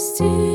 стіл.